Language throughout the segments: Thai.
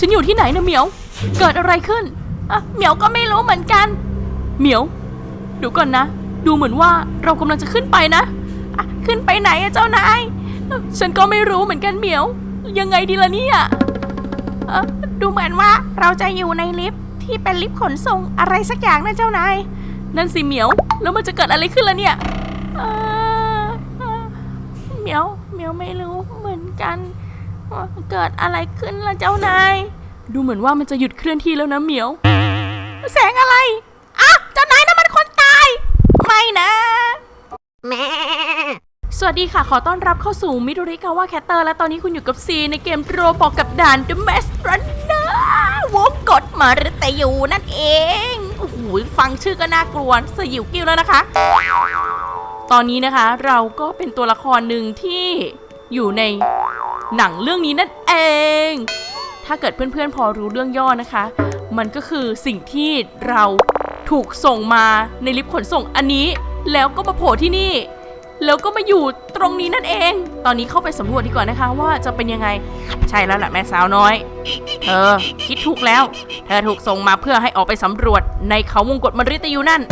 ฉันอยู่ที่ไหนนะเหมียว เกิดอะไรขึ้นอะเหมียวก็ไม่รู้เหมือนกัน เหมียวเดูก่อนนะ ดูเหมือนว่าเรากำลังจะขึ้นไปนะอะขึ้นไปไหนอะเจ้านาย ฉันก็ไม่รู้เหมือนกันเหมียว ยังไงดีล่ะเนี่ยเอ่อดูเหมือนว่าเราจะอยู่ในลิฟต์ที่เป็นลิฟต์ขนส่งอะไรสักอย่างนะเจ้านาย นั่นสิเหมียว แล้วมันจะเกิดอะไรขึ้นล่ะเนี่ยเหมียวเหมียวไม่รู้เหมือนกัน เกิดอะไรขึ้นล่ะเจ้านาย ดูเหมือนว่ามันจะหยุดเคลื่อนที่แล้วนะเหมียว แสงอะไรอะเจ้านายนั่นมันคนตาย ไม่นะสวัสดีค่ะ ขอต้อนรับเข้าสู่มิโดริกาวะแคตเตอร์ และตอนนี้คุณอยู่กับซีในเกมโรบอกกับด่าน The Mask Runner วงกดมารุตยูนั่นเอง โอ้โห ฟังชื่อก็น่ากลัวสยิวกิ้วแล้วนะคะ ตอนนี้นะคะเราก็เป็นตัวละครหนึ่งที่อยู่ใน หนังเรื่องนี้นั่นเอง ถ้าเกิดเพื่อนๆพอรู้เรื่องย่อนะคะ มันก็คือสิ่งที่เราถูกส่งมาในลิฟต์ขนส่งอันนี้ แล้วก็มาโผล่ที่นี่ แล้วก็มาอยู่ตรงนี้นั่นเอง ตอนนี้เข้าไปสำรวจดีกว่านะคะ ว่าจะเป็นยังไง ใช่แล้วแหละแม่สาวน้อย เธอคิดถูกแล้ว เธอถูกส่งมาเพื่อให้ออกไปสำรวจในเขาวงกฏมฤตยูนั่น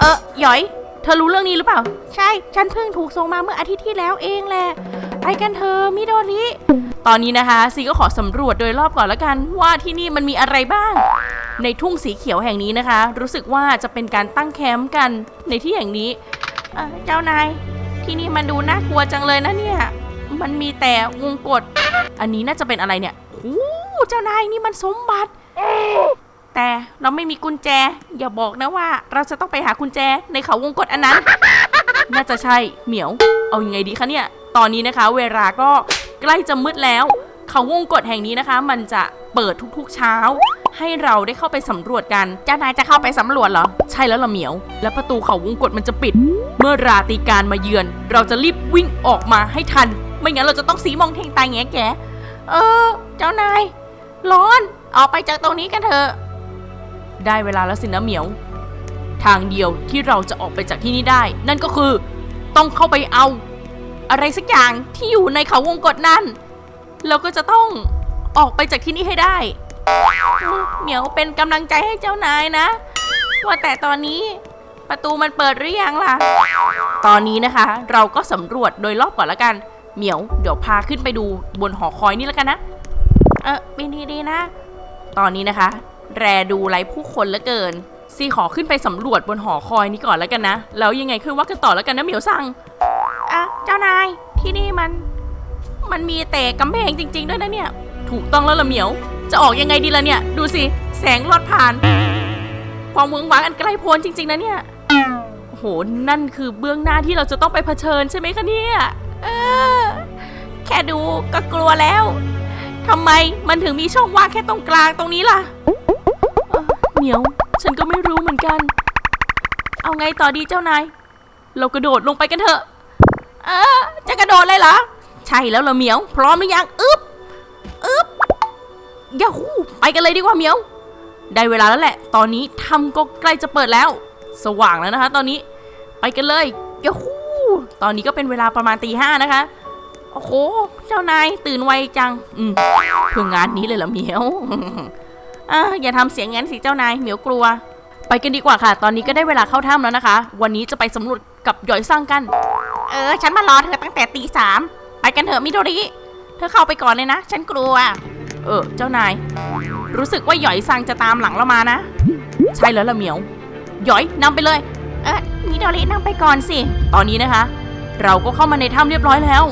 เออหยอย เธอรู้เรื่องนี้หรือเปล่า ใช่ ฉันเพิ่งถูกส่งมาเมื่ออาทิตย์ที่แล้วเองแหละ ไปกันเธอะมิโดริตอนนี้นะคะซีก็ขอสำรวจโดยรอบก่อนละกัน ว่าที่นี่มันมีอะไรบ้าง ในทุ่งสีเขียวแห่งนี้นะคะ รู้สึกว่าจะเป็นการตั้งแคมป์กันในที่แห่งนี้เอ่อเจ้านายที่นี่มันดูน่ากลัวจังเลยนะเนี่ยมันมีแต่วงกฏอันนี้น่าจะเป็นอะไรเนี่ยโอ้เจ้านายนี่มันสมบัติ แต่เราไม่มีกุญแจ อย่าบอกนะว่า เราจะต้องไปหากุญแจในเขาวงกฏอันนั้น น่าจะใช่เหมียว เอาอยัางไงดีคะเนี่ย ตอนนี้นะคะ เวลาก็ใกล้จะมืดแล้ว เขาวงกฏแห่งนี้นะคะ มันจะเปิดทุกๆเช้า ให้เราได้เข้าไปสำรวจกันเจ้านายจะเข้าไปสำรวจเหรอ ใช่แล้วละเหมียว และประตูเขาวงกฏมันจะปิด เมื่อราตรีการมาเยือน เราจะรีบวิ่งออกมาให้ทัน ไม่งั้นเราจะต้องสีมองเทงตายแงแกเออ เจ้านายร้อนออกไปจากตรงนี้กันเถอะได้เวลาแล้วสินะเหมียว ทางเดียวที่เราจะออกไปจากที่นี่ได้ นั่นก็คือ ต้องเข้าไปเอา อะไรสักอย่างที่อยู่ในเขาวงกฏนั่น เราก็จะต้องออกไปจากที่นี่ให้ได้ เหมียวเป็นกำลังใจให้เจ้านายนะ ว่าแต่ตอนนี้ประตูมันเปิดหรือยังล่ะ ตอนนี้นะคะ เราก็สำรวจโดยรอบก่อนละกัน เหมียวเดี๋ยวพาขึ้นไปดูบนหอคอยนี่แล้วกันนะ เออเป็นดีๆนะ ตอนนี้นะคะ แรดูไร้ผู้คนเหลือเกินซีขอขึ้นไปสำรวจบนหอคอยนี้ก่อนแล้วกันนะ แล้วยังไงค่อยว่ากันต่อแล้วกันนะเหมียวสั่ง อะเจ้านายที่นี่มัน มันมีแต่กำแพงจริง ๆ ด้วยนะเนี่ย ถูกต้องแล้วละเหมียว จะออกยังไงดีละเนี่ย ดูสิ แสงลอดผ่าน ความเวิงว้างอันใกล้โพ้นจริง ๆนะเนี่ยโอ้โหนั่นคือเบื้องหน้าที่เราจะต้องไปเผชิญใช่ไหมคะเนี่ยเออ แค่ดูก็กลัวแล้วทำไมมันถึงมีช่องว่างแค่ตรงกลางตรงนี้ล่ะเหมียว ฉันก็ไม่รู้เหมือนกัน เอาไงต่อดีเจ้านาย เรากระโดดลงไปกันเถอะ เออจะกระโดดเลยเหรอ ใช่แล้วเหรอเหมียว พร้อมหรือยังอึ๊บอึ๊บยาฮูไปกันเลยดีกว่าเหมียว ได้เวลาแล้วแหละ ตอนนี้ถ้ำก็ใกล้จะเปิดแล้ว สว่างแล้วนะคะ ตอนนี้ไปกันเลยยาฮูตอนนี้ก็เป็นเวลาประมาณตีห้านะคะ โอ้โห เจ้านายตื่นไวจัง อืมเพื่องานนี้เลยเหรอเหมียวอะอย่าทำเสียงงั้นสิเจ้านายเหมียวกลัว ไปกันดีกว่าค่ะ ตอนนี้ก็ได้เวลาเข้าถ้ำแล้วนะคะ วันนี้จะไปสำรวจกับหยอยสร้างกัน เออ ฉันมารอเธอตั้งแต่ตีสามไปกันเถอะมิโดริ เธอเข้าไปก่อนเลยนะ ฉันกลัว เออ เจ้านาย รู้สึกว่าหยอยซังจะตามหลังเรามานะ ใช่แล้วละเหมียว หยอยนำไปเลย เออมิโดรินำไปก่อนสิ ตอนนี้นะคะ เราก็เข้ามาในถ้ำเรียบร้อยแล้ว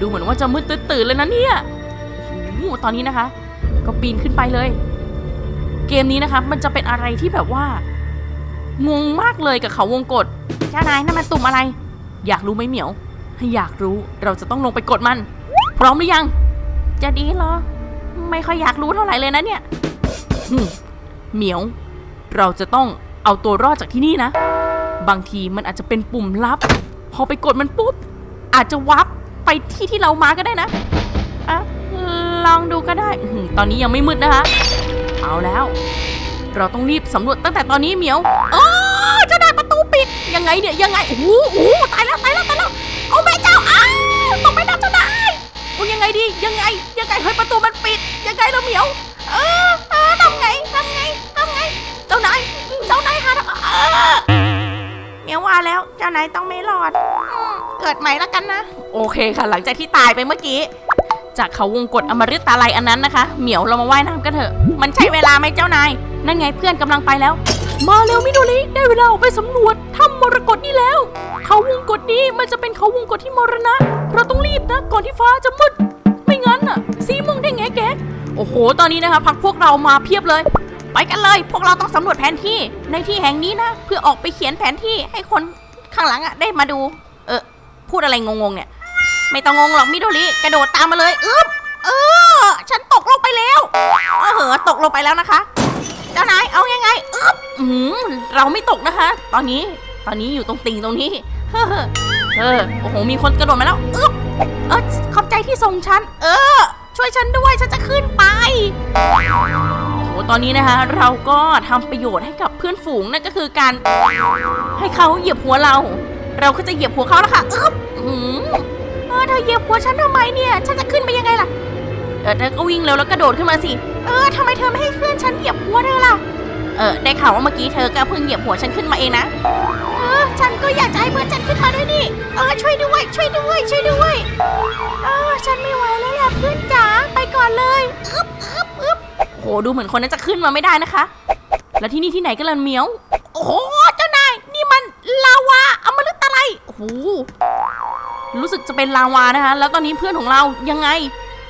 ดูเหมือนว่าจะมืดตื่นเลยนะเนี่ยโอ้โหตอนนี้นะคะ ก็ปีนขึ้นไปเลย เกมนี้นะคะมันจะเป็นอะไรที่แบบว่างงมากเลยกับเขาวงกฏเจ้านายนั่นมันตุ่มอะไร อยากรู้ไหมเหมียว ถ้าอยากรู้เราจะต้องลงไปกดมัน พร้อมหรือยัง จะดีเหรอ ไม่ค่อยอยากรู้เท่าไหร่เลยนะเนี่ยเหมียว เราจะต้องเอาตัวรอดจากที่นี่นะ บางทีมันอาจจะเป็นปุ่มลับ พอไปกดมันปุ๊บ อาจจะวับไปที่ที่เรามาก็ได้นะอะลองดูก็ได้ ตอนนี้ยังไม่มืดนะคะ เอาแล้ว เราต้องรีบสำรวจตั้งแต่ตอนนี้เหมียว เออ ยังไงเนี่ยยังไงโอ้โหโอ้โหตายแล้วตายแล้วตายแล้วเอาแม่เจ้าอ้าวตกไปดับเจ้านายโอ้ยังไงดียังไงยังไงเฮ้ยประตูมันปิดยังไงเราเหมียว เออเออทำไงทำไงทำไง เจ้านายเจ้านายค่ะเออเมียว่าแล้วเจ้านายต้องไม่รอด เกิดใหม่ละกันนะ โอเคค่ะ หลังจากที่ตายไปเมื่อกี้ จากเขาวงกฏอมฤตตาลัยอันนั้นนะคะ เหมียวเรามาว่ายน้ำกันเถอะ มันใช่เวลาไหมเจ้านาย นั่นไงเพื่อนกำลังไปแล้ว มาเร็วมิโดริได้เวลาออกไปสำรวจถ้ำมรกตนี่แล้ว เขาวงกฏนี้มันจะเป็นเขาวงกฏที่มรณะ เราต้องรีบนะก่อนที่ฟ้าจะมืด ไม่งั้นอะสีมงได้ไงแกโอ้โห ตอนนี้นะคะพักพวกเรามาเพียบเลย ไปกันเลย พวกเราต้องสำรวจแผนที่ในที่แห่งนี้นะ เพื่อออกไปเขียนแผนที่ให้คนข้างหลังอะได้มาดู เออพูดอะไรงงๆเนี่ย ไม่ต้องงงหรอกมิโดริกระโดดตามมาเลยอึ๊บเออ ฉันตกลงไปแล้วเออเหอตกลงไปแล้วนะคะ เจ้านายเอายังไงอึ๊บอืมเราไม่ตกนะคะ ตอนนี้ตอนนี้อยู่ตรงติงตรงนี้ เฮ้อเออโอ้โหมีคนกระโดดมาแล้วอึ๊บเออขอบใจที่ส่งฉัน เออ ช่วยฉันด้วยฉันจะขึ้นไปโอ้โหตอนนี้นะคะ เราก็ทำประโยชน์ให้กับเพื่อนฝูงนั่นก็คือการ ให้เขาเหยียบหัวเรา เราก็จะเหยียบหัวเขาแล้วค่ะอึ๊บอื้อหือเออเธอเหยียบหัวฉันทำไมเนี่ย ฉันจะขึ้นไปยังไงล่ะ ออเธอก็วิ่งเร็วแล้วกระโดดขึ้นมาสิ เออทำไมเธอไม่ให้เพื่อนฉันเหยียบหัวเธอล่ะ เออได้ข่าวว่าเมื่อกี้เธอก็เพิ่งเหยียบหัวฉันขึ้นมาเองนะ เออ ฉันก็อยากจะให้เพื่อนฉันขึ้นมาด้วยนี่ เออช่วยด้วย ช่วยด้วย ช่วยด้วย เออฉันไม่ไหวแล้วแหละเพื่อนจ๋าไปก่อนเลยอึ๊บอึ๊บอึ๊บโหดูเหมือนคนนั้นจะขึ้นมาไม่ได้นะคะ แล้วที่นี่ที่ไหนกันล่ะเหมียว โอ้โหเจ้านายนี่มันลาวาอมฤตอะไรโอ้โหรู้สึกจะเป็นลาวานะคะ แล้วตอนนี้เพื่อนของเรายังไง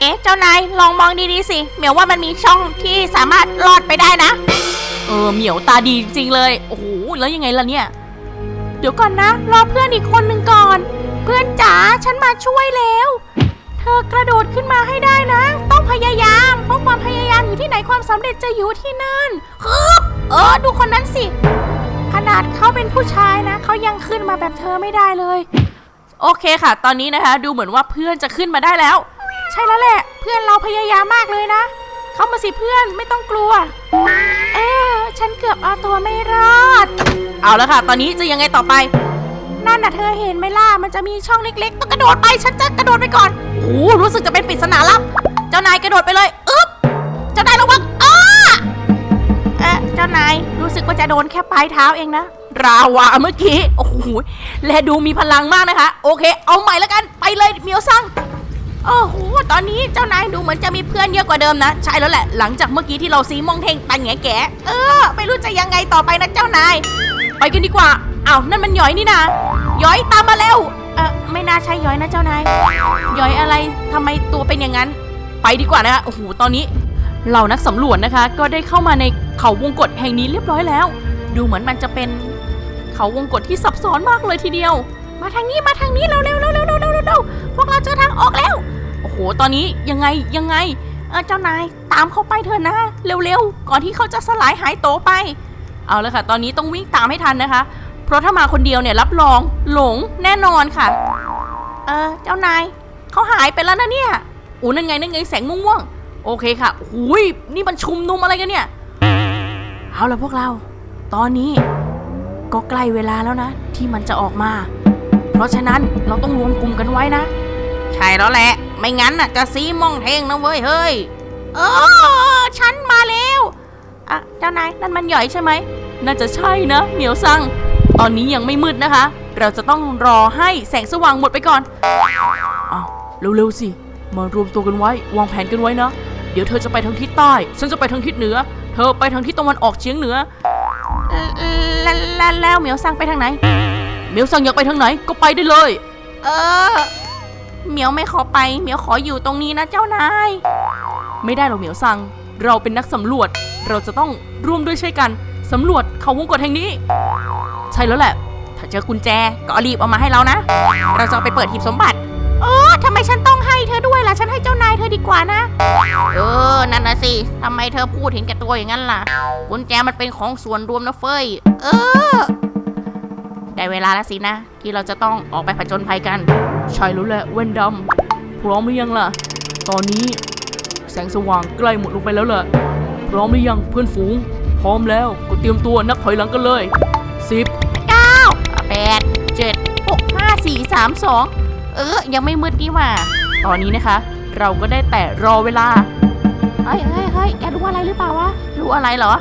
เอ๊ะ เจ้านายลองมองดีๆสิ เหมียวว่ามันมีช่องที่สามารถรอดไปได้นะ เออเหมียวตาดีจริงๆเลย โอ้โห แล้วยังไงล่ะเนี่ย เดี๋ยวก่อนนะ รอเพื่อนอีกคนหนึ่งก่อน เพื่อนจ๋า ฉันมาช่วยแล้ว เธอกระโดดขึ้นมาให้ได้นะ ต้องพยายาม เพราะความพยายามอยู่ที่ไหนความสำเร็จจะอยู่ที่นั่นฮึบเออ ดูคนนั้นสิ ขนาดเขาเป็นผู้ชายนะ เขายังขึ้นมาแบบเธอไม่ได้เลย โอเคค่ะ ตอนนี้นะคะ ดูเหมือนว่าเพื่อนจะขึ้นมาได้แล้ว ช่แล้วแหละ เพื่อนเราพยายามมากเลยนะ เข้ามาสิเพื่อนไม่ต้องกลัว เอ๊ะฉันเกือบเอาตัวไม่รอด เอาแล้วค่ะ ตอนนี้จะยังไงต่อไป นั่นน่ะเธอเห็นไหมล่ะ มันจะมีช่องเล็กๆ ต้องกระโดดไป ฉันจะกระโดดไปก่อน โอ้โหรู้สึกจะเป็นปริศนาลับ เจ้านายกระโดดไปเลย อึ๊บ เจ้านายระวังอ้าเอ๊ะเจ้านายรู้สึกว่าจะโดนแค่ปลายเท้าเองนะ ราวาเมื่อกี้ โอ้โห และดูมีพลังมากนะคะ โอเค เอาใหม่แล้วกัน ไปเลยเมียวซัง โอ้โห ตอนนี้เจ้านายดูเหมือนจะมีเพื่อนเยอะกว่าเดิมนะ ใช่แล้วแหละ หลังจากเมื่อกี้ที่เราซีมองเทงปันแงแกะเออ ไม่รู้จะยังไงต่อไปนะเจ้านาย ไปกันดีกว่า อ้าวนั่นมันหยอยนี่นะหยอยตามมาแล้ว เออไม่น่าใช่หยอยนะเจ้านายหยอยอะไรทำไมตัวเป็นอย่างนั้น ไปดีกว่านะคะ โอ้โห ตอนนี้เรานักสำรวจนะคะ ก็ได้เข้ามาในเขาวงกฏแห่งนี้เรียบร้อยแล้ว ดูเหมือนมันจะเป็นเขาวงกฏที่ซับซ้อนมากเลยทีเดียว มาทางนี้มาทางนี้เร็วเร็วเร็วเร็วเร็วเร็วเร็วพวกเราเจอทางออกแล้ว โอ้โห ตอนนี้ยังไงยังไง เออเจ้านายตามเขาไปเถอะนะ เร็วๆ ก่อนที่เขาจะสลายหายโตไป เอาเลยค่ะ ตอนนี้ต้องวิ่งตามให้ทันนะคะ เพราะถ้ามาคนเดียวเนี่ยรับรองหลงแน่นอนค่ะ เออเจ้านายเขาหายไปแล้วนะเนี่ยอู้นั่นไงนั่นไงแสงม่วงๆ โอเคค่ะหุยนี่มันชุมนุมอะไรกันเนี่ย เอาละพวกเรา ตอนนี้ก็ใกล้เวลาแล้วนะ ที่มันจะออกมา เพราะฉะนั้นเราต้องรวมกลุ่มกันไว้นะ ใช่แล้วแหละ ไม่งั้นน่ะจะซีมองเทงนะเว้ยเฮ้ยเออฉันมาแล้วอะเจ้านายนั่นมันหย่อยใช่ไหมน่าจะใช่นะเหมียวซัง ตอนนี้ยังไม่มืดนะคะ เราจะต้องรอให้แสงสว่างหมดไปก่อนอ้าวเร็วๆสิมารวมตัวกันไว้ วางแผนกันไว้นะ เดี๋ยวเธอจะไปทางทิศใต้ ฉันจะไปทางทิศเหนือ เธอไปทางทิศตะวันออกเฉียงเหนือแล้วแล้วแล้วเหมียวซังไปทางไหนเหมียวซังอยากไปทางไหนก็ไปได้เลย เออ เหมียวไม่ขอไปเหมียวขออยู่ตรงนี้นะเจ้านาย ไม่ได้หรอกเหมียวซังเราเป็นนักสำรวจ เราจะต้องร่วมด้วยช่วยกันสำรวจเขาวงกฏแห่งนี้ ใช่แล้วแหละ ถ้าเจอกุญแจก็รีบเอามาให้เรานะ เราจะเอาไปเปิดหีบสมบัติเออทำไมฉันต้องให้เธอด้วยล่ะ ฉันให้เจ้านายเธอดีกว่านะ เออ นั่นนะสิทำไมเธอพูดเห็นแก่ตัวอย่างนั้นล่ะ กุญแจมันเป็นของส่วนรวมนะเฟย เออ ได้เวลาแล้วสินะ ที่เราจะต้องออกไปผจญภัยกัน ใช่แล้วแหละเว้นดำพร้อมหรือยังล่ะ ตอนนี้แสงสว่างใกล้หมดลงไปแล้วล่ะ พร้อมหรือยังเพื่อนฝูง พร้อมแล้วก็เตรียมตัวนับถอยหลังกันเลยสิบเก้าแปดเจ็ดหกห้าสี่สามสองเออ ยังไม่มืดนี่หว่า ตอนนี้นะคะ เราก็ได้แต่รอเวลา เฮ้ยเฮ้ยเฮ้ยแกรู้อะไรหรือเปล่าวะ รู้อะไรเหรอ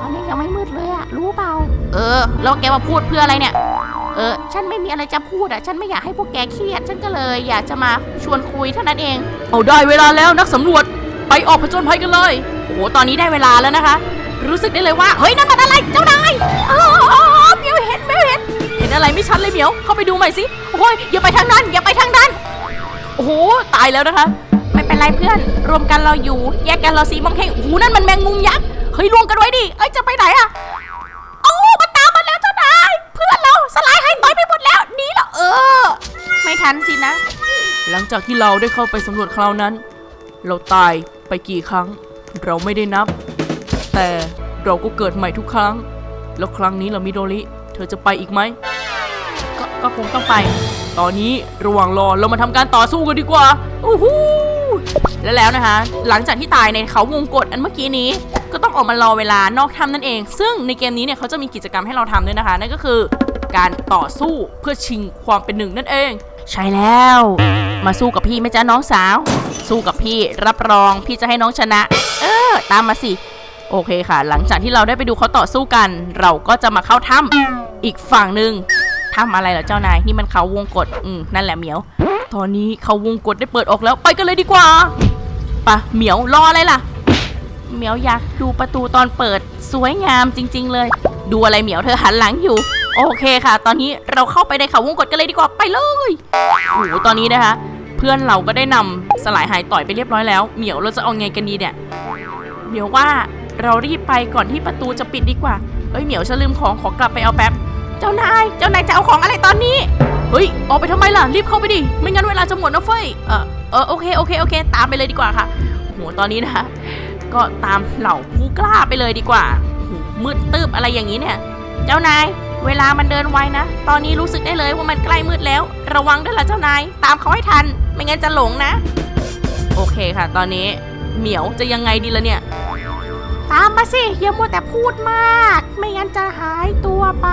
ตอนนี้ยังไม่มืดเลยอะรู้เปล่า เออ แล้วแกมาพูดเพื่ออะไรเนี่ย เออฉันไม่มีอะไรจะพูดอะฉันไม่อยากให้พวกแกเครียด ฉันก็เลยอยากจะมาชวนคุยเท่านั้นเอง เอาได้เวลาแล้วนักสำรวจไปออกผจญภัยกันเลย โอ้โห ตอนนี้ได้เวลาแล้วนะคะ รู้สึกได้เลยว่า เฮ้ย นั่นมันอะไร เจ้านายอ๋ออ๋ออ๋อเหมียวเห็นเหมียวเห็น เห็นอะไรไม่ชัดเลยเหมียว เข้าไปดูใหม่สิ โอ้ย อย่าไปทางนั้น อย่าไปทางนั้น โอ้โห ตายแล้วนะคะ ไม่เป็นไรเพื่อน รวมกันเราอยู่ แยกกันเราสีมองเข่งโอ้โหนั่นมันแมงมุมยักษ์ เฮ้ยรวมกันไว้ดิ เอ้ย จะไปไหนอะ สลายหายไปหมดแล้วหนีแล้วเออ ไม่ทันสินะ หลังจากที่เราได้เข้าไปสำรวจคราวนั้น เราตายไปกี่ครั้ง เราไม่ได้นับ แต่เราก็เกิดใหม่ทุกครั้ง แล้วครั้งนี้เรามิโดริ เธอจะไปอีกไหมก็ก็คงต้องไป ตอนนี้ระหว่างรอเรามาทำการต่อสู้กันดีกว่าอู้หูและแล้วนะคะ หลังจากที่ตายในเขาวงกฏอันเมื่อกี้นี้ ก็ต้องออกมารอเวลานอกถ้ำนั่นเอง ซึ่งในเกมนี้เนี่ยเขาจะมีกิจกรรมให้เราทำด้วยนะคะ นั่นก็คือ การต่อสู้เพื่อชิงความเป็นหนึ่งนั่นเอง ใช่แล้ว มาสู้กับพี่ไหมจ๊ะน้องสาว สู้กับพี่รับรองพี่จะให้น้องชนะ เออ ตามมาสิ โอเคค่ะ หลังจากที่เราได้ไปดูเขาต่อสู้กัน เราก็จะมาเข้าถ้ำอีกฝั่งหนึ่งถ้ำอะไรเหรอเจ้านายนี่มันเขาวงกฏอืมนั่นแหละเหมียว ตอนนี้เขาวงกฏได้เปิดออกแล้วไปกันเลยดีกว่าปะเหมียวรออะไรล่ะเหมียวอยากดูประตูตอนเปิดสวยงามจริง ๆ เลย ดูอะไรเหมียวเธอหันหลังอยู่ โอเคค่ะ ตอนนี้เราเข้าไปในเขาวงกฏกันเลยดีกว่าไปเลยโอ้โหตอนนี้นะคะ เพื่อนเราก็ได้นำสลายหายต่อยไปเรียบร้อยแล้วเหมียวเราจะเอาไงกันดีเนี่ยเหมียวว่าเรารีบไปก่อนที่ประตูจะปิดดีกว่าเอ้ยเหมียวฉันลืมของขอกลับไปเอาแป๊บ เจ้านาย เจ้านายจะเอาของอะไรตอนนี้ เฮ้ย ออกไปทำไมล่ะ รีบเข้าไปดิ ไม่งั้นเวลาจะหมดนะเฟ้ย เออเออโอเค โอเค โอเค ตามไปเลยดีกว่าค่ะโหตอนนี้นะคะก็ตามเหล่าผู้กล้าไปเลยดีกว่ามืดตืบอะไรอย่างนี้เนี่ย เจ้านาย เวลามันเดินไวนะ ตอนนี้รู้สึกได้เลยว่ามันใกล้มืดแล้ว ระวังด้วยล่ะเจ้านาย ตามเขาให้ทัน ไม่งั้นจะหลงนะ โอเคค่ะ ตอนนี้เหมียวจะยังไงดีละเนี่ย ตามมาสิอย่ามัวแต่พูดมาก ไม่งั้นจะหายตัวไป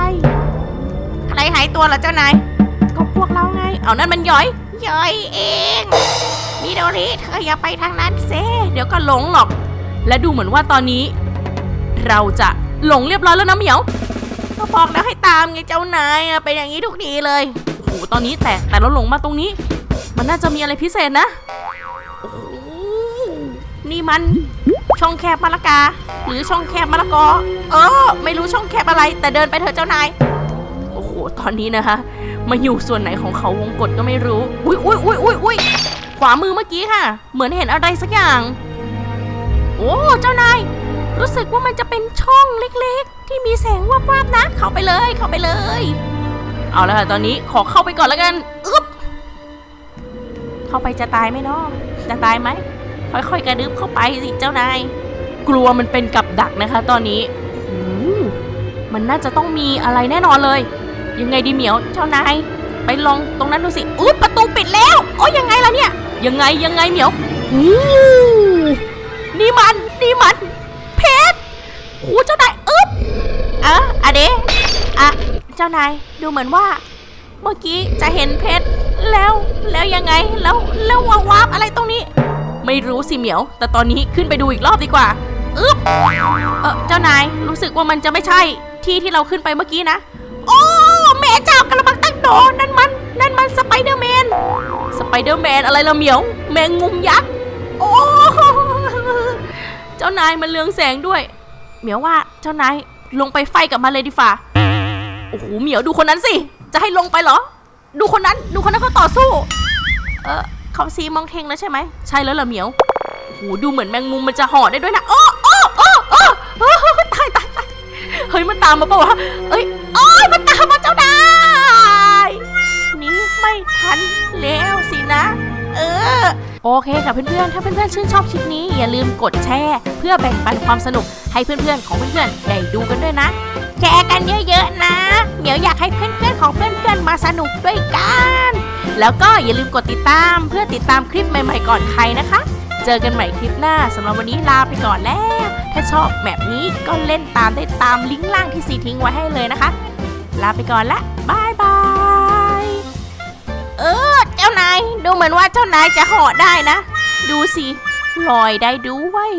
ใครหายตัวเหรอเจ้านาย ก็พวกเราไง เอานั่นมันย้อยย้อยเองมิโดริเธออย่าไปทางนั้นเซเดี๋ยวก็หลงหรอก และดูเหมือนว่าตอนนี้ เราจะหลงเรียบร้อยแล้วนะเหมียว ก็บอกแล้วให้ตามไงเจ้านายอะเป็นอย่างนี้ทุกทีเลยโอ้โหตอนนี้แต่แต่เราหลงมาตรงนี้ มันน่าจะมีอะไรพิเศษนะโอ้โหนี่มันช่องแคบมะละกา หรือช่องแคบมะละกอ เออ ไม่รู้ช่องแคบอะไร แต่เดินไปเถอะเจ้านายโอ้โหตอนนี้นะคะมาอยู่ส่วนไหนของเขาวงกฏก็ไม่รู้ อุ้ยอุ้ยอุ้ยอุ้ยอุ้ยขวามือเมื่อกี้ค่ะ เหมือนเห็นอะไรสักอย่าง โอ้เจ้านาย รู้สึกว่ามันจะเป็นช่องเล็กๆ ที่มีแสงวับวับๆนะ เข้าไปเลย เข้าไปเลย เอาละค่ะตอนนี้ขอเข้าไปก่อนแล้วกันอึ๊บเข้าไปจะตายไหมเนาะจะตายไหมค่อยๆ กระดึบเข้าไปสิเจ้านาย กลัวมันเป็นกับดักนะคะ ตอนนี้โอ้มันน่าจะต้องมีอะไรแน่นอนเลย ยังไงดีเหมียวเจ้านาย ไปลองตรงนั้นดูสิอุ๊ยประตูปิดแล้ว โอ้ยยังไงล่ะเนี่ย ยังไงยังไงเหมียวหูนี่มันนี่มัน โอ้เจ้านายอึ๊บอะอะเดะอะเจ้านายดูเหมือนว่า เมื่อกี้จะเห็นเพชรแล้วแล้วยังไงแล้วแล้ววาวาบอะไรตรงนี้ ไม่รู้สิเหมียว แต่ตอนนี้ขึ้นไปดูอีกรอบดีกว่าอึ๊บเออเจ้านายรู้สึกว่ามันจะไม่ใช่ที่ที่เราขึ้นไปเมื่อกี้นะ โอ้แม่เจ้ากระบังตั้งโดนั่นมัน นั่นมันสไปเดอร์แมนสไปเดอร์แมนอะไรละเหมียว แมงมุมยักษ์โอ้เจ้านายมันเลืองแสงด้วย เหมียวว่าเจ้านายลงไปไฟกับมันเลยดีฝ่าโอ้โหเหมียวดูคนนั้นสิ จะให้ลงไปเหรอ ดูคนนั้นดูคนนั้นเขาต่อสู้ เออเขาซีมองเทงแล้วใช่ไหมใช่แล้วเหรอเหมียวโอ้โหดูเหมือนแมงมุมมันจะห่อได้ด้วยนะโอ้โอ้โอ้โอ้โอ้ตายตายตายเฮ้ยมันตามมาปะวะเอ้ยโอ้ยมันตามมาเจ้านายหนี่ไม่ทันแล้วสินะ เออโอเคค่ะเพื่อนๆ ถ้าเพื่อนๆ ชื่นชอบคลิปนี้อย่าลืมกดแชร์ เพื่อแบ่งปันความสนุก ให้เพื่อนๆของเพื่อนๆได้ดูกันด้วยนะ แชร์กันเยอะๆนะ เหมียวอยากให้เพื่อนๆของเพื่อนๆมาสนุกด้วยกัน แล้วก็อย่าลืมกดติดตามเพื่อติดตามคลิปใหม่ๆก่อนใครนะคะ เจอกันใหม่คลิปหน้าสำหรับวันนี้ลาไปก่อนแล้ว ถ้าชอบแบบนี้ก็เล่นตามได้ตามลิงก์ล่างที่ซีทิ้งไว้ให้เลยนะคะ ลาไปก่อนละบายบายเออเจ้านายดูเหมือนว่าเจ้านายจะเหาะได้นะ ดูสิลอยได้ด้วย